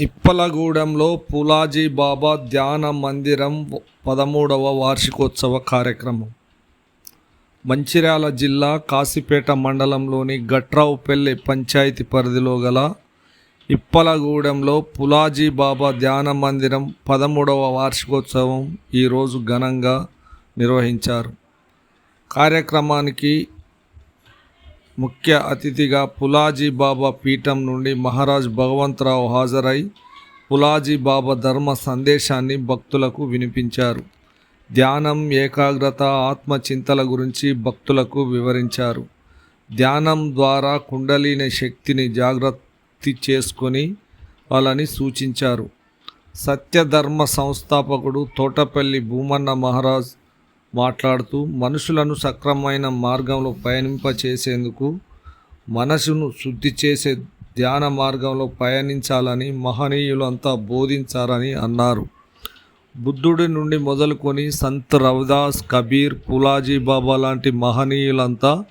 ఇప్పలగూడెంలో పులాజీ బాబా ధ్యాన మందిరం పదమూడవ వార్షికోత్సవ కార్యక్రమం. మంచిర్యాల జిల్లా కాశీపేట మండలంలోని గట్రావుపల్లి పంచాయతీ పరిధిలో గల ఇప్పలగూడెంలో పులాజీ బాబా ధ్యాన మందిరం పదమూడవ వార్షికోత్సవం ఈరోజు ఘనంగా నిర్వహించారు. కార్యక్రమానికి ముఖ్య అతిథిగా పులాజీ బాబా పీఠం నుండి మహారాజ్ భగవంతరావు హాజరై పులాజీ బాబా ధర్మ సందేశాన్ని భక్తులకు వినిపించారు. ధ్యానం ఏకాగ్రత ఆత్మచింతల గురించి భక్తులకు వివరించారు. ధ్యానం ద్వారా కుండలీన శక్తిని జాగ్రత్త చేసుకొని వాళ్ళని సూచించారు. సత్యధర్మ సంస్థాపకుడు తోటపల్లి భూమన్న మహారాజ్ మాట్లాడుతూ మనుషులను సక్రమమైన మార్గంలో పయనింపచేసేందుకు మనసును శుద్ధి చేసే ధ్యాన మార్గంలో పయనించాలని మహనీయులంతా బోధించారని అన్నారు. బుద్ధుడి నుండి మొదలుకొని సంత్ రవిదాస్ కబీర్ పులాజీ బాబా లాంటి మహనీయులంతా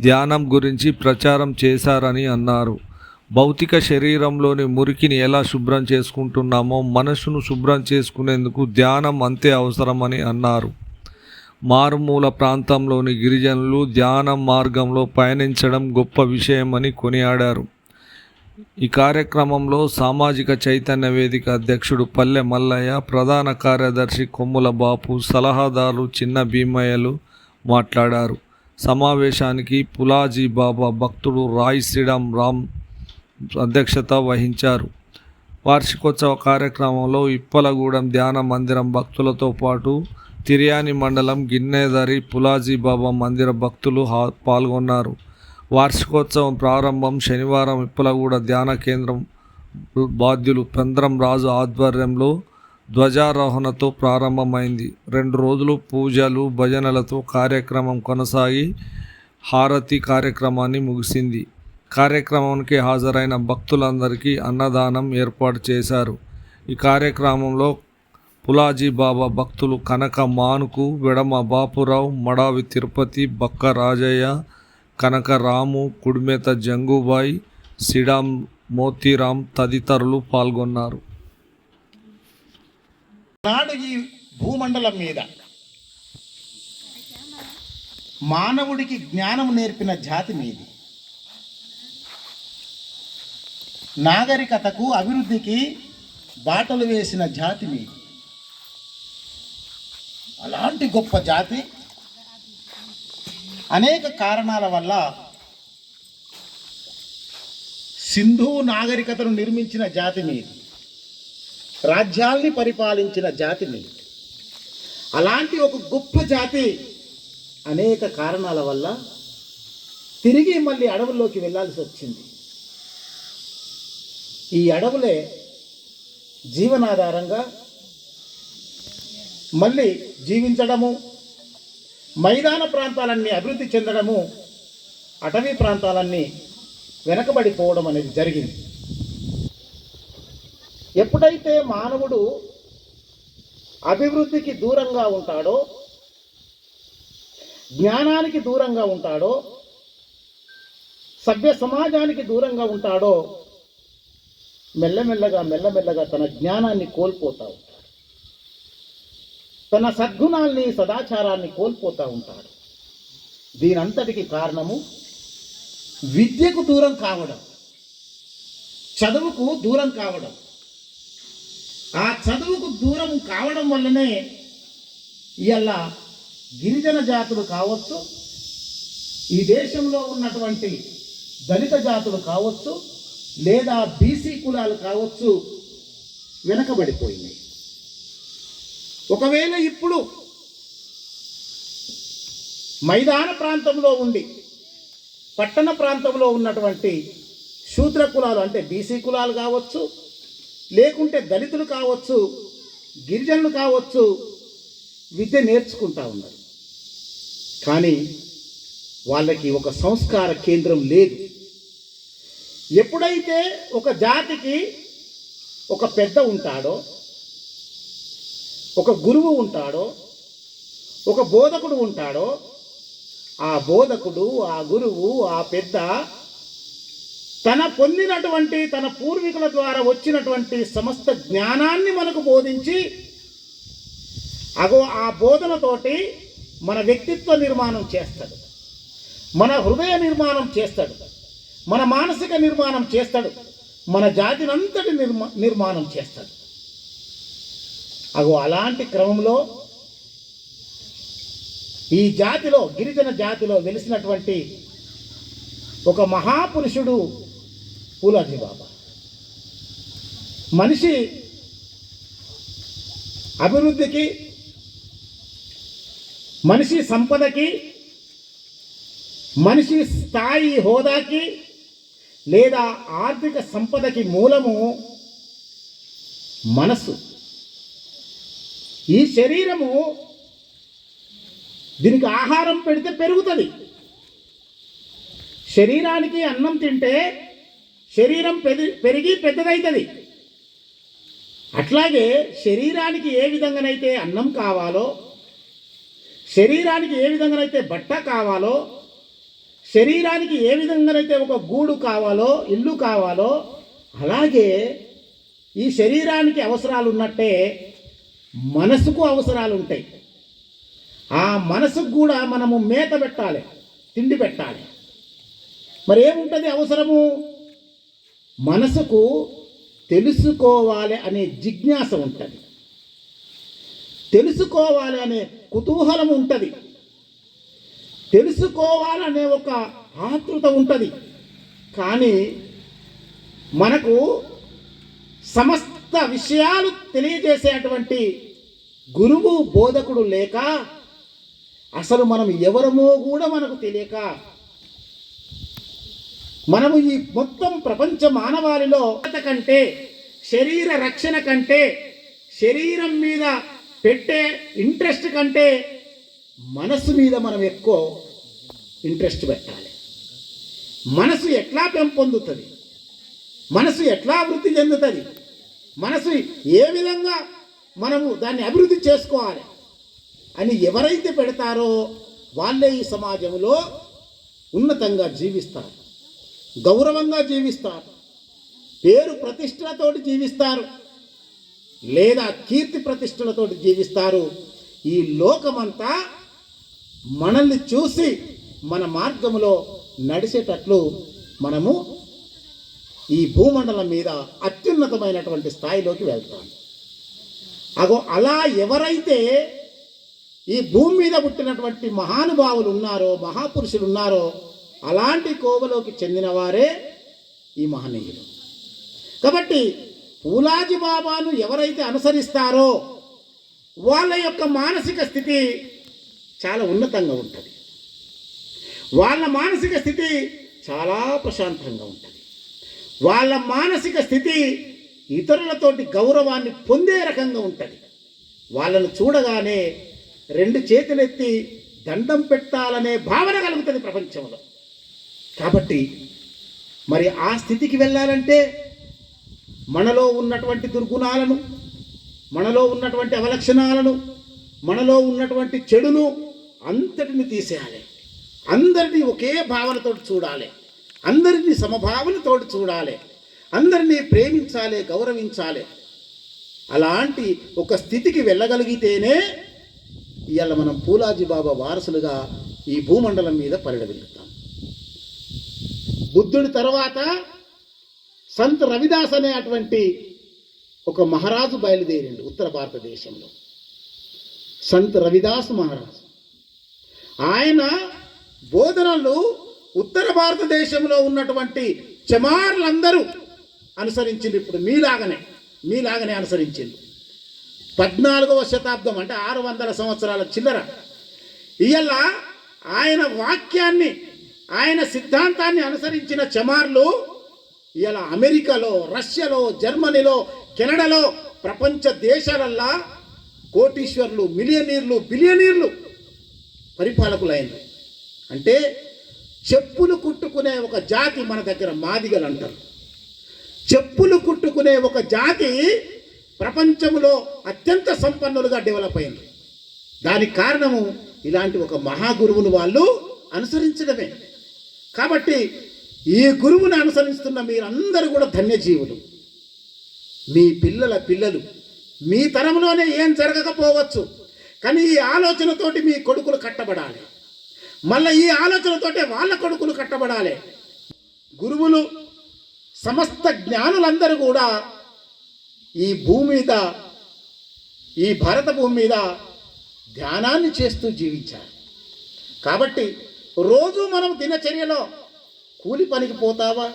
ధ్యానం గురించి ప్రచారం చేశారని అన్నారు. భౌతిక శరీరంలోని మురికిని ఎలా శుభ్రం చేసుకుంటున్నామో మనసును శుభ్రం చేసుకునేందుకు ధ్యానం అంతే అవసరమని అన్నారు. మారుమూల ప్రాంతంలోని గిరిజనులు ధ్యాన మార్గంలో పయనించడం గొప్ప విషయమని కొనియాడారు. ఈ కార్యక్రమంలో సామాజిక చైతన్య వేదిక అధ్యక్షుడు పల్లె మల్లయ్య ప్రధాన కార్యదర్శి కొమ్ముల బాపు సలహాదారు చిన్న భీమయ్యలు మాట్లాడారు. సమావేశానికి పులాజీ బాబా భక్తుడు రాయ్ శ్రీరామ్ రామ్ అధ్యక్షత వహించారు. వార్షికోత్సవ కార్యక్రమంలో ఇప్పలగూడెం ధ్యాన మందిరం భక్తులతో పాటు తిర్యాని మండలం గిన్నెదరి పులాజీ బాబా మందిర భక్తులు హా- పాల్గొన్నారు. వార్షికోత్సవం ప్రారంభం శనివారం ఇప్పలగూడ ధ్యాన కేంద్రం బాధ్యులు పెంద్రం రాజు ఆధ్వర్యంలో ధ్వజారోహణతో ప్రారంభమైంది. రెండు రోజులు పూజలు భజనలతో కార్యక్రమం కొనసాగి హారతి కార్యక్రమాన్ని ముగిసింది. కార్యక్రమానికి హాజరైన భక్తులందరికీ అన్నదానం ఏర్పాటు చేశారు. ఈ కార్యక్రమంలో పులాజీ బాబా భక్తులు కనక మానుకు వెడమ బాపురావు మడావి తిరుపతి బక్క రాజయ్య కనక రాము కుడిమేత జంగుబాయ్ సిడాం మోతీరాం తదితరులు పాల్గొన్నారు. నాడు ఈ భూమండలం మీద మానవుడికి జ్ఞానం నేర్పిన జాతి మీది. నాగరికతకు అభివృద్ధికి బాటలు వేసిన జాతి మీది. అలాంటి గొప్ప జాతి. అనేక కారణాల వల్ల సింధు నాగరికతను నిర్మించిన జాతి మీది. రాజ్యాల్ని పరిపాలించిన జాతి మీది. అలాంటి ఒక గొప్ప జాతి అనేక కారణాల వల్ల తిరిగి మళ్ళీ అడవుల్లోకి వెళ్ళాల్సి వచ్చింది. ఈ అడవులే జీవనాధారంగా మళ్ళీ జీవించడము మైదాన ప్రాంతాలన్నీ అభివృద్ధి చెందడము అటవీ ప్రాంతాలన్నీ వెనకబడిపోవడం అనేది జరిగింది. ఎప్పుడైతే మానవుడు అభివృద్ధికి దూరంగా ఉంటాడో జ్ఞానానికి దూరంగా ఉంటాడో సభ్య సమాజానికి దూరంగా ఉంటాడో మెల్లమెల్లగా మెల్లమెల్లగా తన జ్ఞానాన్ని కోల్పోతాడు. తన సద్గుణాల్ని సదాచారాన్ని కోల్పోతూ ఉంటాడు. దీనంతటికి కారణము విద్యకు దూరం కావడం చదువుకు దూరం కావడం. ఆ చదువుకు దూరం కావడం వల్లనే ఇవాళ గిరిజన జాతులు కావచ్చు ఈ దేశంలో ఉన్నటువంటి దళిత జాతులు కావచ్చు లేదా బీసీ కులాలు కావచ్చు వెనకబడిపోయినాయి. ఒకవేళ ఇప్పుడు మైదాన ప్రాంతంలో ఉండి పట్టణ ప్రాంతంలో ఉన్నటువంటి శూద్ర కులాలు అంటే బీసీ కులాలు కావచ్చు లేకుంటే దళితులు కావచ్చు గిరిజనులు కావచ్చు విద్య నేర్చుకుంటా ఉన్నారు. కానీ వాళ్ళకి ఒక సంస్కార కేంద్రం లేదు. ఎప్పుడైతే ఒక జాతికి ఒక పెద్ద ఉంటాడో ఒక గురువు ఉంటాడో ఒక బోధకుడు ఉంటాడో ఆ బోధకుడు ఆ గురువు ఆ పెద్ద తన పొందినటువంటి తన పూర్వీకుల ద్వారా వచ్చినటువంటి సమస్త జ్ఞానాన్ని మనకు బోధించి అగో ఆ బోధనతోటి మన వ్యక్తిత్వ నిర్మాణం చేస్తాడు. మన హృదయ నిర్మాణం చేస్తాడు. మన మానసిక నిర్మాణం చేస్తాడు. మన జాతినంతటి నిర్మా నిర్మాణం చేస్తాడు. అగో అలాంటి క్రమంలో ఈ జాతిలో గిరిజన జాతిలో వెలిసినటువంటి ఒక మహాపురుషుడు పూలాజీ బాబా. మనిషి అభివృద్ధికి మనిషి సంపదకి మనిషి స్థాయి హోదాకి లేదా ఆర్థిక సంపదకి మూలము మనసు ఈ శరీరము దీనికి ఆహారం పెడితే పెరుగుతుంది. శరీరానికి అన్నం తింటే శరీరం పెరి పెరిగి పెద్దదవుతుంది అట్లాగే శరీరానికి ఏ విధంగానైతే అన్నం కావాలో శరీరానికి ఏ విధంగానైతే బట్ట కావాలో శరీరానికి ఏ విధంగానైతే ఒక గూడు కావాలో ఇల్లు కావాలో అలాగే ఈ శరీరానికి అవసరాలు ఉన్నట్టే మనసుకు అవసరాలు ఉంటాయి ఆ మనసుకు కూడా మనము మేత పెట్టాలి తిండి పెట్టాలి. మరి ఏముంటుంది అవసరము? మనసుకు తెలుసుకోవాలి అనే జిజ్ఞాస ఉంటుంది. తెలుసుకోవాలి అనే కుతూహలం ఉంటుంది. తెలుసుకోవాలనే ఒక ఆతృత ఉంటుంది. కానీ మనకు సమస్త విషయాలు తెలియజేసేటువంటి గురువు బోధకుడు లేక అసలు మనం ఎవరమో కూడా మనకు తెలియక మనము ఈ మొత్తం ప్రపంచ మానవాళిలో కంటే శరీర రక్షణ కంటే శరీరం మీద పెట్టే ఇంట్రెస్ట్ కంటే మనసు మీద మనం ఎక్కువ ఇంట్రెస్ట్ పెట్టాలి. మనసు ఎట్లా పెంపొందుతుంది? మనసు ఎట్లా అభివృద్ధి చెందుతుంది? మనసు ఏ విధంగా మనము దాన్ని అభివృద్ధి చేసుకోవాలి అని ఎవరైతే పెడతారో వాళ్ళే ఈ సమాజంలో ఉన్నతంగా జీవిస్తారు గౌరవంగా జీవిస్తారు పేరు ప్రతిష్టలతోటి జీవిస్తారు లేదా కీర్తి ప్రతిష్టలతోటి జీవిస్తారు. ఈ లోకమంతా మనల్ని చూసి మన మార్గములో నడిచేటట్లు మనము ఈ భూమండలం మీద అత్యున్నతమైనటువంటి స్థాయిలోకి వెళ్తాము అగో అలా ఎవరైతే ఈ భూమి మీద పుట్టినటువంటి మహానుభావులు ఉన్నారో మహాపురుషులు ఉన్నారో అలాంటి కోవలోకి చెందినవారే ఈ మహనీయులు. కాబట్టి పూలాజీ బాబాను ఎవరైతే అనుసరిస్తారో వాళ్ళ యొక్క మానసిక స్థితి చాలా ఉన్నతంగా ఉంటుంది. వాళ్ళ మానసిక స్థితి చాలా ప్రశాంతంగా ఉంటుంది. వాళ్ళ మానసిక స్థితి ఇతరులతోటి గౌరవాన్ని పొందే రకంగా ఉంటుంది. వాళ్ళను చూడగానే రెండు చేతులెత్తి దండం పెట్టాలనే భావన కలుగుతుంది ప్రపంచంలో. కాబట్టి మరి ఆ స్థితికి వెళ్ళాలంటే మనలో ఉన్నటువంటి దుర్గుణాలను మనలో ఉన్నటువంటి అవలక్షణాలను మనలో ఉన్నటువంటి చెడును అంతటిని తీసేయాలి. అందరినీ ఒకే భావనతోటి చూడాలి. అందరినీ సమభావనతో చూడాలి. అందరినీ ప్రేమించాలి గౌరవించాలి. అలాంటి ఒక స్థితికి వెళ్ళగలిగితేనే ఇవాళ మనం పూలాజీ బాబా వారసులుగా ఈ భూమండలం మీద పరిడవిల్లుతాం బుద్ధుడి తర్వాత సంత్ రవిదాస్ అనే అటువంటి ఒక మహారాజు బయలుదేరిండు ఉత్తర భారతదేశంలో. సంత్ రవిదాస్ మహారాజు. ఆయన బోధనలు ఉత్తర భారతదేశంలో ఉన్నటువంటి చమార్లందరూ అనుసరించింది ఇప్పుడు మీలాగనే మీలాగనే అనుసరించింది. పద్నాలుగవ శతాబ్దం అంటే ఆరు వందల సంవత్సరాల చిల్లర. ఇవాళ ఆయన వాక్యాన్ని ఆయన సిద్ధాంతాన్ని అనుసరించిన చమార్లు ఇలా అమెరికాలో రష్యాలో జర్మనీలో కెనడాలో ప్రపంచ దేశాలల్లా కోటీశ్వర్లు మిలియనీర్లు బిలియనీర్లు పరిపాలకులైనరు. అంటే చెప్పులు కుట్టుకునే ఒక జాతి మన దగ్గర మాదిగలు అంటారు చెప్పులు కుట్టుకునే ఒక జాతి ప్రపంచంలో అత్యంత సంపన్నులుగా డెవలప్ అయింది. దానికి కారణము ఇలాంటి ఒక మహాగురువును వాళ్ళు అనుసరించడమే. కాబట్టి ఈ గురువుని అనుసరిస్తున్న మీరందరూ కూడా ధన్యజీవులు. మీ పిల్లల పిల్లలు మీ తరంలోనే ఏం జరగకపోవచ్చు. కానీ ఈ ఆలోచనతోటి మీ కొడుకులు కట్టబడాలి. మళ్ళీ ఈ ఆలోచనతోటే వాళ్ళ కొడుకులు కట్టబడాలి. గురువులు సమస్త జ్ఞానులందరూ కూడా ఈ భూమి మీద ఈ భారత భూమి మీద ధ్యానాన్ని చేస్తూ జీవించారు. కాబట్టి రోజు మనం దినచర్యలో కూలి పనికి పోతావా?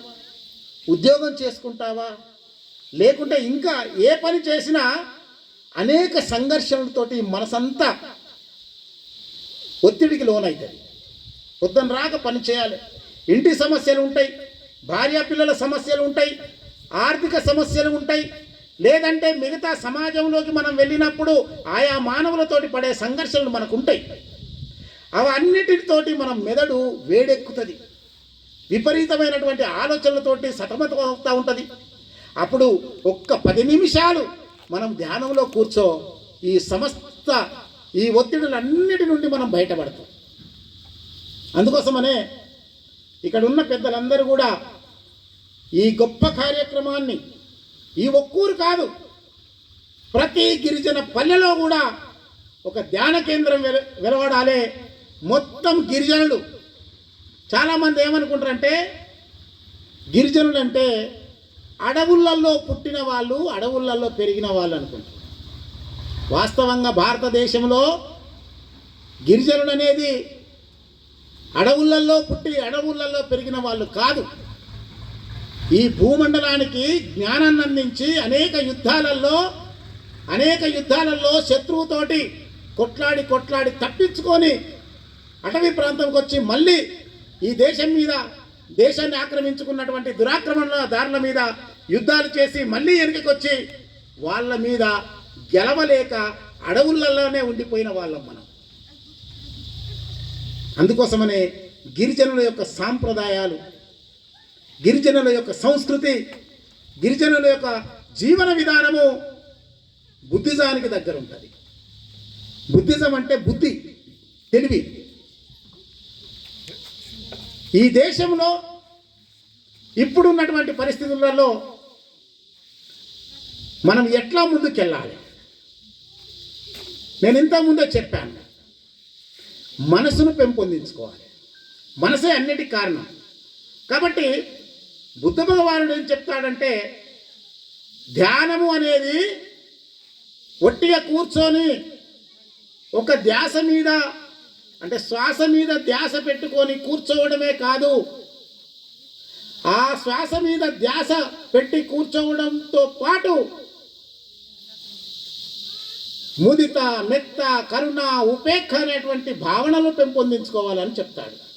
ఉద్యోగం చేసుకుంటావా? లేకుంటే ఇంకా ఏ పని చేసినా అనేక సంఘర్షణలతోటి మనసంతా ఒత్తిడికి లోనవుతుంది పొద్దున రాక పని చేయాలి. ఇంటి సమస్యలు ఉంటాయి భార్య పిల్లల సమస్యలు ఉంటాయి ఆర్థిక సమస్యలు ఉంటాయి. లేదంటే మిగతా సమాజంలోకి మనం వెళ్ళినప్పుడు ఆయా మానవులతోటి పడే సంఘర్షణలు మనకు ఉంటాయి అవన్నిటితోటి మనం మెదడు వేడెక్కుతుంది. విపరీతమైనటువంటి ఆలోచనలతోటి సతమతం అవుతూ ఉంటుంది. అప్పుడు ఒక్క పది నిమిషాలు మనం ధ్యానంలో కూర్చో ఈ సమస్త ఈ ఒత్తిడులన్నిటి నుండి మనం బయటపడతాం. అందుకోసమనే ఇక్కడ ఉన్న పెద్దలందరూ కూడా ఈ గొప్ప కార్యక్రమాన్ని ఈ ఒక్కూరు కాదు ప్రతి గిరిజన పల్లెలో కూడా ఒక ధ్యాన కేంద్రం వెలవడాలి వెలవడాలే మొత్తం గిరిజనులు. చాలామంది ఏమనుకుంటారంటే గిరిజనులు అంటే అడవులలో పుట్టిన వాళ్ళు అడవులలో పెరిగిన వాళ్ళు అనుకుంటారు. వాస్తవంగా భారతదేశంలో గిరిజనులు అనేది అడవులలో పుట్టి అడవులలో పెరిగిన వాళ్ళు కాదు. ఈ భూమండలానికి జ్ఞానాన్ని అందించి అనేక యుద్ధాలలో అనేక యుద్ధాలలో శత్రువుతోటి కొట్లాడి కొట్లాడి తప్పించుకొని అటవీ ప్రాంతంకి వచ్చి మళ్ళీ ఈ దేశం మీద దేశాన్ని ఆక్రమించుకున్నటువంటి దురాక్రమణ దారుల మీద యుద్ధాలు చేసి మళ్ళీ వెనుకకి వచ్చి వాళ్ళ మీద గెలవలేక అడవులలోనే ఉండిపోయిన వాళ్ళం మనం. అందుకోసమనే గిరిజనుల యొక్క సాంప్రదాయాలు గిరిజనుల యొక్క సంస్కృతి గిరిజనుల యొక్క జీవన విధానము బుద్ధిజానికి దగ్గర ఉంటుంది. బుద్ధిజం అంటే బుద్ధి తెలివి. ఈ దేశంలో ఇప్పుడున్నటువంటి పరిస్థితులలో మనం ఎట్లా ముందుకెళ్ళాలి? నేను ఇంతకుముందే చెప్పాను. మనసును పెంపొందించుకోవాలి. మనసే అన్నిటి కారణం. కాబట్టి బుద్ధ భగవానుడు ఏం చెప్తాడంటే ధ్యానము అనేది ఒట్టిగా కూర్చొని ఒక ధ్యాస మీద అంటే శ్వాస మీద ధ్యాస పెట్టుకొని కూర్చోవడమే కాదు. ఆ శ్వాస మీద ధ్యాస పెట్టి కూర్చోవడంతో పాటు ముదిత మెత్త కరుణ ఉపేక్ష అనేటువంటి భావనలు పెంపొందించుకోవాలని చెప్తాడు.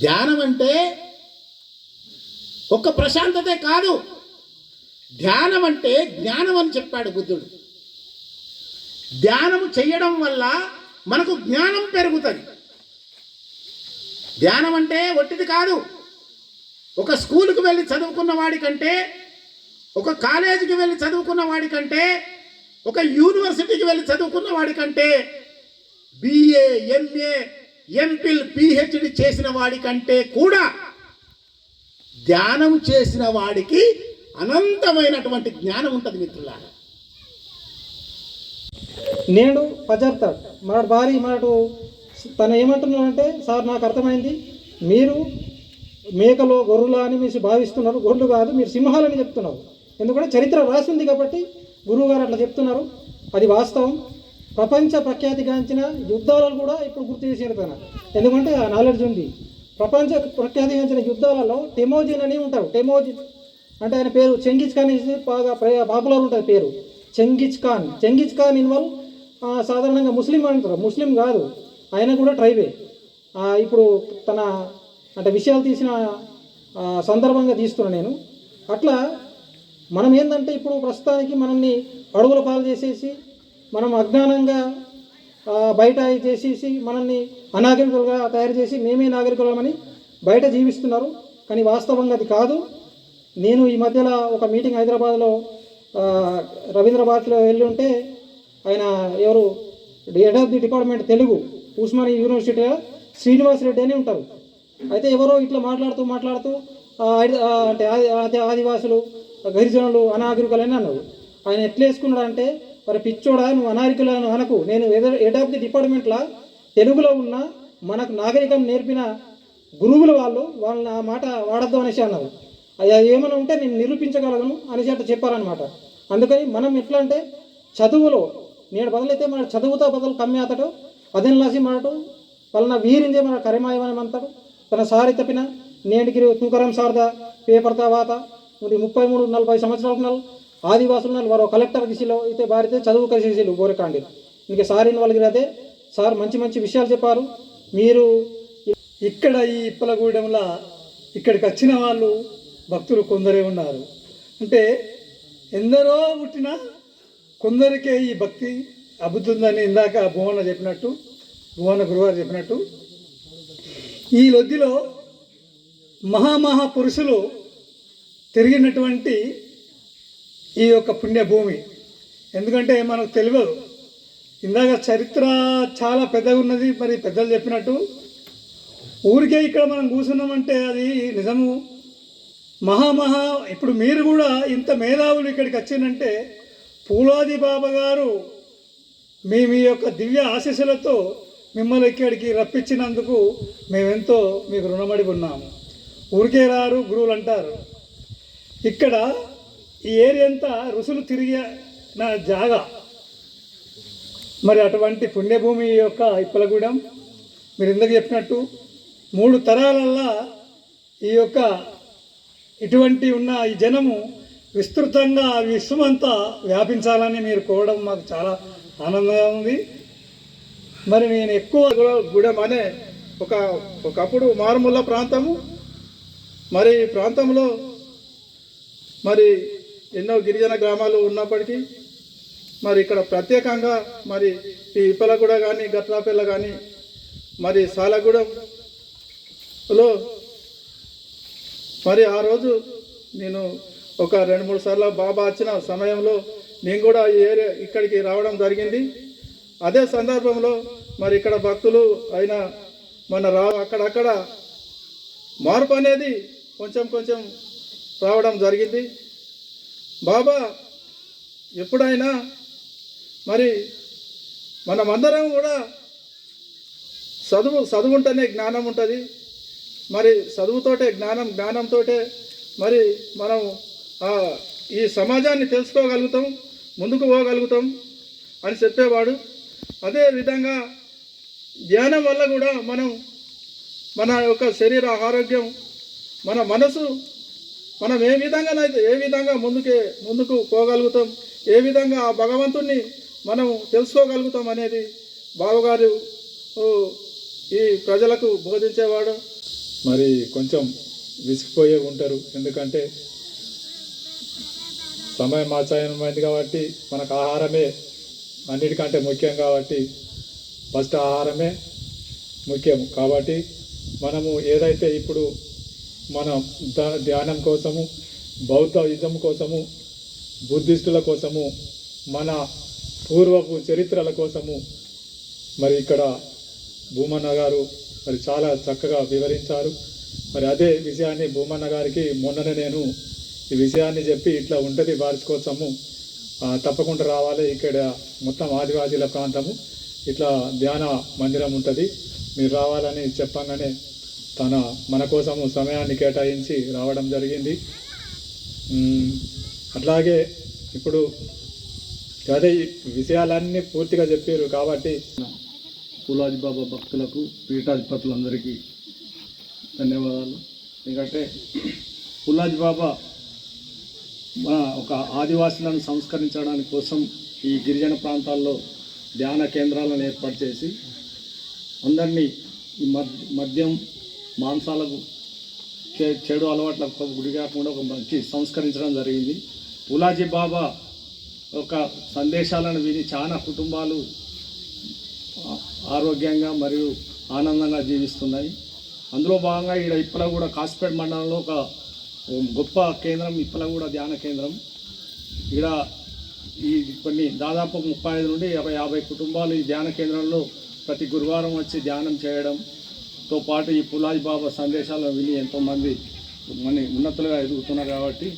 ధ్యానం అంటే ఒక్క ప్రశాంతతే కాదు. ధ్యానం అంటే జ్ఞానం అని చెప్పాడు బుద్ధుడు. ధ్యానం చేయడం వల్ల మనకు జ్ఞానం పెరుగుతుంది. ధ్యానం అంటే ఒట్టిది కాదు. ఒక స్కూల్కి వెళ్ళి చదువుకున్న వాడికంటే ఒక కాలేజీకి వెళ్ళి చదువుకున్న వాడికంటే ఒక యూనివర్సిటీకి వెళ్ళి చదువుకున్న వాడికంటే బిఏ ఎంఏ ఎంపిల్ పిహెచ్డి చేసిన వాడికంటే కూడా ధ్యానం చేసిన వాడికి అనంతమైనటువంటి జ్ఞానం ఉంటుంది మిత్రులారా. నేడు పజర్తాడు మనడు భార్య మనడు తను ఏమంటున్నాడంటే సార్ నాకు అర్థమైంది. మీరు మేకలో గొర్రెలు అని మీరు భావిస్తున్నారు. గొర్రెలు కాదు మీరు సింహాలని చెప్తున్నారు. ఎందుకంటే చరిత్ర రాసింది కాబట్టి గురువు గారు అట్లా చెప్తున్నారు. అది వాస్తవం. ప్రపంచ ప్రఖ్యాతిగాంచిన యుద్ధాలను కూడా ఇప్పుడు గుర్తు చేశారు తన ఎందుకంటే ఆ నాలెడ్జ్ ఉంది. ప్రపంచ ప్రఖ్యాతిగాంచిన యుద్ధాలలో టెమోజిన్ అని ఉంటారు. టెమోజిన్ అంటే ఆయన పేరు చెంగిజ్ ఖాన్ అనేసి బాగా ప్ర- పాపులర్ ఉంటుంది పేరు. Genghis Khan. Genghis Khan involve సాధారణంగా ముస్లిం అంటారు. ముస్లిం కాదు. ఆయన కూడా ట్రైబే ఇప్పుడు తన అంటే విషయాలు తీసిన సందర్భంగా తీస్తున్నా నేను. అట్లా మనం ఏంటంటే ఇప్పుడు ప్రస్తుతానికి మనల్ని అడుగుల పాలు చేసేసి మనం అజ్ఞానంగా బయట చేసేసి మనల్ని అనాగరికులుగా తయారు చేసి మేమే నాగరికులమని బయట జీవిస్తున్నారు. కానీ వాస్తవంగా అది కాదు. నేను ఈ మధ్యలో ఒక మీటింగ్ హైదరాబాద్లో రవీంద్రబాద్లో వెళ్ళి ఉంటే ఆయన ఎవరు? Head of the department Telugu Osmania యూనివర్సిటీలో శ్రీనివాస్ రెడ్డి అని ఉంటారు. అయితే ఎవరో ఇట్లా మాట్లాడుతూ మాట్లాడుతూ అంటే ఆది- ఆదివాసులు గిరిజనులు అనాగరికులు అన్నావు అన్నారు ఆయన ఎట్లా వేసుకున్నాడు అంటే మరి పిచ్చోడా నువ్వు అనాగరికులను అనకు. నేను హెడ్ ఆఫ్ ది డిపార్ట్మెంట్లా తెలుగులో ఉన్న మనకు నాగరికం నేర్పిన గురువులు వాళ్ళు వాళ్ళని ఆ మాట వాడద్దు అనేసి అన్నారు అయ్యా ఏమైనా ఉంటే నేను నిరూపించగలను అనేసి అట్లా చెప్పారనమాట అందుకని మనం ఎట్లా అంటే చదువులో నేను బదులైతే మన చదువుతో బదులు కమ్మి అతడు అదెన్ లాసి మనటు పలాన వీరిందే మన కరిమాయమని అంటాడు తన సారి తప్పిన నేటికి తూకరం సారదా పేపర్ తర్వాత మరి ముప్పై మూడు నలభై సంవత్సరాలకు నల్ ఆదివాసులు నాలుగు వారు కలెక్టర్ దిశలో అయితే బారితే చదువు కలిసేసిలు బోరకాండి. ఇంక సారిన వాళ్ళకి అదే సార్ మంచి మంచి విషయాలు చెప్పారు. మీరు ఇక్కడ ఈ ఇప్పలగూడెంలో ఇక్కడికి వచ్చిన వాళ్ళు భక్తులు కొందరే ఉన్నారు. అంటే ఎందరో పుట్టిన కొందరికే ఈ భక్తి అబ్బుతుందని ఇందాక భువన చెప్పినట్టు భువన గురువారు చెప్పినట్టు. ఈ లొద్దిలో మహామహా పురుషులు తిరిగినటువంటి ఈ యొక్క పుణ్యభూమి. ఎందుకంటే మనకు తెలియదు. ఇందాక చరిత్ర చాలా పెద్దగా ఉన్నది. మరి పెద్దలు చెప్పినట్టు ఊరికే ఇక్కడ మనం కూర్చున్నామంటే అది నిజము. మహామహా ఇప్పుడు మీరు కూడా ఇంత మేధావులు ఇక్కడికి వచ్చిందంటే పూలాది బాబా గారు మీ మీ యొక్క దివ్య ఆశీస్సులతో మిమ్మల్ని ఇక్కడికి రప్పించినందుకు మేమెంతో మీకు రుణమడి ఉన్నాము. ఊరికే రారు గురువులు అంటారు. ఇక్కడ ఈ ఏరియా అంతా ఋషులు తిరిగిన జాగా. మరి అటువంటి పుణ్యభూమి యొక్క ఇప్పలగూడెం మీరు ఇందాక చెప్పినట్టు మూడు తరాలల్లా ఈ యొక్క ఇటువంటి ఉన్న ఈ జనము విస్తృతంగా విశ్వమంతా వ్యాపించాలని మీరు కోవడం మాకు చాలా ఆనందంగా ఉంది. మరి నేను ఎక్కువ గూడెం అనే ఒక ఒకప్పుడు మారుమూల ప్రాంతము. మరి ఈ ప్రాంతంలో మరి ఎన్నో గిరిజన గ్రామాలు ఉన్నప్పటికీ మరి ఇక్కడ ప్రత్యేకంగా మరి ఈ ఇప్పలగూడ కానీ గట్లాపల్ల కానీ మరి సాలగూడెంలో మరి ఆ రోజు నేను ఒక రెండు మూడు సార్లు బాబా వచ్చిన సమయంలో నేను కూడా ఈ ఏరియా ఇక్కడికి రావడం జరిగింది. అదే సందర్భంలో మరి ఇక్కడ భక్తులు అయిన మన రా అక్కడక్కడ మార్పు అనేది కొంచెం కొంచెం రావడం జరిగింది. బాబా ఎప్పుడైనా మరి మనమందరం కూడా చదువు చదువుంటేనే జ్ఞానం ఉంటుంది. మరి చదువుతోటే జ్ఞానం జ్ఞానంతోటే మరి మనం ఈ సమాజాన్ని తెలుసుకోగలుగుతాం ముందుకు పోగలుగుతాం అని చెప్పేవాడు. అదే విధంగా ధ్యానం వల్ల కూడా మనం మన యొక్క శరీర ఆరోగ్యం మన మనసు మనం ఏ విధంగానైతే ఏ విధంగా ముందుకే ముందుకు పోగలుగుతాం ఏ విధంగా ఆ భగవంతుణ్ణి మనం తెలుసుకోగలుగుతాం అనేది బావగారు ఈ ప్రజలకు బోధించేవాడు. మరి కొంచెం విసిగిపోయే ఉంటారు. ఎందుకంటే సమయం ఆచారమైంది కాబట్టి మనకు ఆహారమే అన్నిటికంటే ముఖ్యం కాబట్టి ఫస్ట్ ఆహారమే ముఖ్యం. కాబట్టి మనము ఏదైతే ఇప్పుడు మన ధ్యానం కోసము బౌద్ధయిజం కోసము బుద్ధిస్టుల కోసము మన పూర్వపు చరిత్రల కోసము. మరి ఇక్కడ భూమన్న గారు మరి చాలా చక్కగా వివరించారు. మరి అదే విషయాన్ని భూమన్న గారికి మొన్ననే నేను ఈ విషయాన్ని చెప్పి ఇట్లా ఉంటుంది వార్షికోత్సవము. కోసము తప్పకుండా రావాలి ఇక్కడ మొత్తం ఆదివాసీల ప్రాంతము. ఇట్లా ధ్యాన మందిరం ఉంటుంది. మీరు రావాలని చెప్పంగానే తన మన కోసము సమయాన్ని కేటాయించి రావడం జరిగింది. అట్లాగే ఇప్పుడు అదే విషయాలన్నీ పూర్తిగా చెప్పారు కాబట్టి పులాజీ బాబా భక్తులకు పీఠాధిపతులందరికీ ధన్యవాదాలు. ఎందుకంటే పులాజీ బాబా మన ఒక ఆదివాసులను సంస్కరించడానికి కోసం ఈ గిరిజన ప్రాంతాల్లో ధ్యాన కేంద్రాలను ఏర్పాటు చేసి అందరినీ ఈ మద్యం మాంసాలకు చె- చెడు అలవాట్లకు గుడి కాకుండా ఒక మంచి సంస్కరించడం జరిగింది. పులాజీ బాబా ఒక సందేశాలను విని చాలా కుటుంబాలు ఆరోగ్యంగా మరియు ఆనందంగా జీవిస్తున్నాయి. అందులో భాగంగా ఇక్కడ ఇప్పలగూడ కాసిపేట మండలంలో ఒక గొప్ప కేంద్రం ఇప్పలగూడ ధ్యాన కేంద్రం. ఇక్కడ ఈ కొన్ని దాదాపు ముప్పై ఐదు నుండి యాభై యాభై కుటుంబాలు ఈ ధ్యాన కేంద్రంలో ప్రతి గురువారం వచ్చి ధ్యానం చేయడం తో పాటు ఈ పులాజీ బాబా సందేశాలను విని ఎంతోమంది మన ఉన్నతులుగా ఎదుగుతున్నారు కాబట్టి.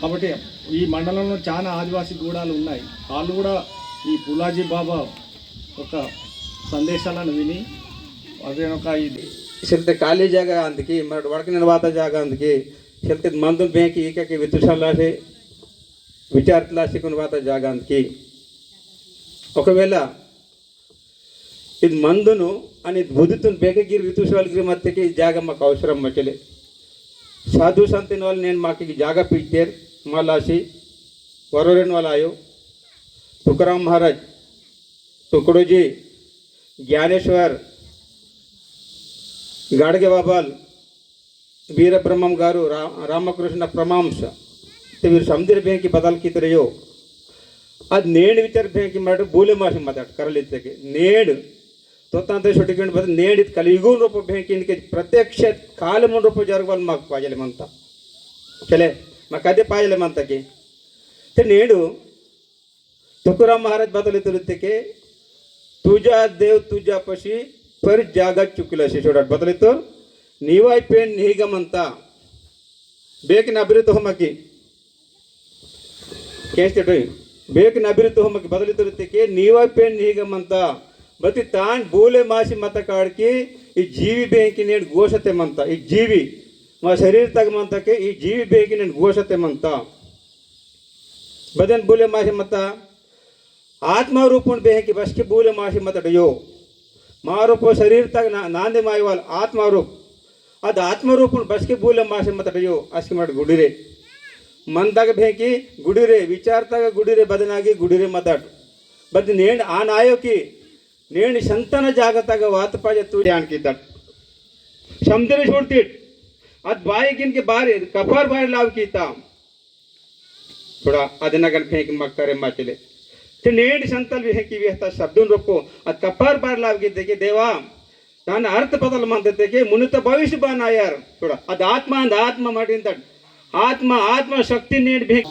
కాబట్టి ఈ మండలంలో చాలా ఆదివాసీ గూడాలు ఉన్నాయి. వాళ్ళు కూడా ఈ పులాజీ బాబా ఒక సందేశాలను విని అదే ఒక ఇది చెల్తే ఖాళీ జాగా అందుకి మరి వడక నిర్వాత జాగా అందుకి చెల్తే మందులు బేకి ఈకకి వితుషాలాసి విచారతలాసి కొనవాత జాగా అందుకి. ఒకవేళ ఇది మందును అని బుద్ధుతుని బేకగిరి వితుషాలగిరి మధ్యకి ఈ జాగా మాకు అవసరం మచ్చలే సాధు సంతిన వాళ్ళు నేను మాకు ఈ జాగా పిలిచారు మళ్ళాసి వరోరెన్ వాళ్ళు ఆయో తుకారాం మహారాజ్ తుకుడుజీ జ్ఞానేశ్వర్ గాడగే బాబాల్ వీరబ్రహ్మం గారు రా ರಾಮಕೃಷ್ಣ ಪ್ರಮಾಂಶ వీరు ಸಮುದ್ರ ಬ್ಯಾಂಕಿ ಬದಲ್ಕಿದ್ರೆಯೋ ಅದು ನೇಣು ವಿಚಾರ ಬ್ಯಾಂಕಿ ಮಾಡಿ ಬೂಲೆ ಮಾಸಿ ಮಾತಾಡ ಕರಳಿದ್ದಕ್ಕೆ ನೇಣು తొత్తంత షుటికిండి పోతే నేడి కలియుగం రూప బెంకిందికి ప్రత్యక్ష కాలము రూప జరగవాలి మాకు ప్రజలమంతా ఓకేలే మాకు అదే ప్రజలమంతకి నేడు తుకురామ్ మహారాజ్ బతులు తిరుగుతికి తుజా దేవ్ తుజా పసి పరి జాగా చుక్కులేసి చూడాడు బతులతో నీవైపోయి నీగమంత ಬೇಕಿನ ಅಭಿವೃದ್ಧಿ ಹೊಮ್ಮಕ್ಕಿ ಕೇಳಿಸ್ತೇಟ್ರಿ ಬೇಕಿನ ಅಭಿವೃದ್ಧಿ ಹೊಮ್ಮಕ್ಕಿ ಬದಲಿತಿರುತ್ತಕ್ಕೆ ನೀವೇ ಪೇಣ್ ಹೀಗಮ್ಮಂತ ಬತ್ತಿ ತಾನ್ ಬೂಲೆ ಮಾಸಿ ಮತ ಕಾಡ್ಕಿ ಈ ಜೀವಿ ಬೇಕಿ ನೇಣು ಘೋಷತೆ ಮಂತ. ಈ ಜೀವಿ, ಮಾ ಶರೀರ ತಗಮಂತಕ್ಕೆ ಈ ಜೀವಿ ಬೇಕಿ ನೇಣು ಘೋಷತೆ ಮಂತ. ಬದನ್ ಬೂಲೆ ಮಾಸಿ ಮತ? ಆತ್ಮ ರೂಪಣ ಬೇಕಿ ಬಸ್ಕಿ ಬೂಲೆ ಮಾಸಿ ಮತಡೆಯೋ ಮಾರೂಪ ಶರೀರ ತಗ ನಾಂದೆ ಮಾಯವಾಲ್ ಅದ ಅದು ಆತ್ಮರೂಪಣ ಬಸ್ಕಿ ಬೂಲೆ ಮಾಸಿ ಮತಡೆಯೋ ಅಸ್ಕಿ ಮಾಡಿ ಗುಡಿರೆ. ಮಂದಾಗ ಬೇಕಿ ಗುಡಿರೆ, ವಿಚಾರ ತಗ ಗುಡಿರೆ ಬದನಾಗಿ ಗುಡಿರೆ ಮತಾಟು ಬದ್ ನೇಣ್ ಆ ನಾಯೋಕಿ ನೇಣಿ ಸಂತಾನ ಜಾಗತಾಗ ವಾತಪಾಯ ತೂರಿ ಅನ್ಕಿದ್ದ ಶಮ್ದನೆ ಸುಡ್ತಿಟ್ ಅದು ಬಾಯಿಗಿನ್ಗೆ ಬಾರಿ, ಕಫಾರ್ ಬಾರಿ ಲಾವ್ಕೀತ ಥೋಡ ಅದನ್ನ ಗಣಪ ಹೇಗೆ ಮಕ್ತಾರೆ ಮಾತಿಲೆ ನೇಣಿ ಸಂತಲ್ ಹೇಕಿವಿ ಅಂತ ಶಬ್ದನ್ ರೊಪ್ಪು ಅದು ಕಫಾರ್ ಬಾರಿ ಲಾವ್ಗಿದ್ದಕ್ಕೆ ದೇವಾ, ನಾನು ಅರ್ಥ ಬದಲು ಮಾಡ್ತಿದ್ದಕ್ಕೆ ಮುನಿತ ಭವಿಷ್ಯ ಬಾ ನಾಯಾರ್ ಥೋಡ ಅದು ಆತ್ಮ ಅಂದ ಆತ್ಮ ಮಾಡಿ ಅಂತ ಆತ್ಮ ಆತ್ಮ ಶಕ್ತಿ ನೀಡ್ಬೇಕು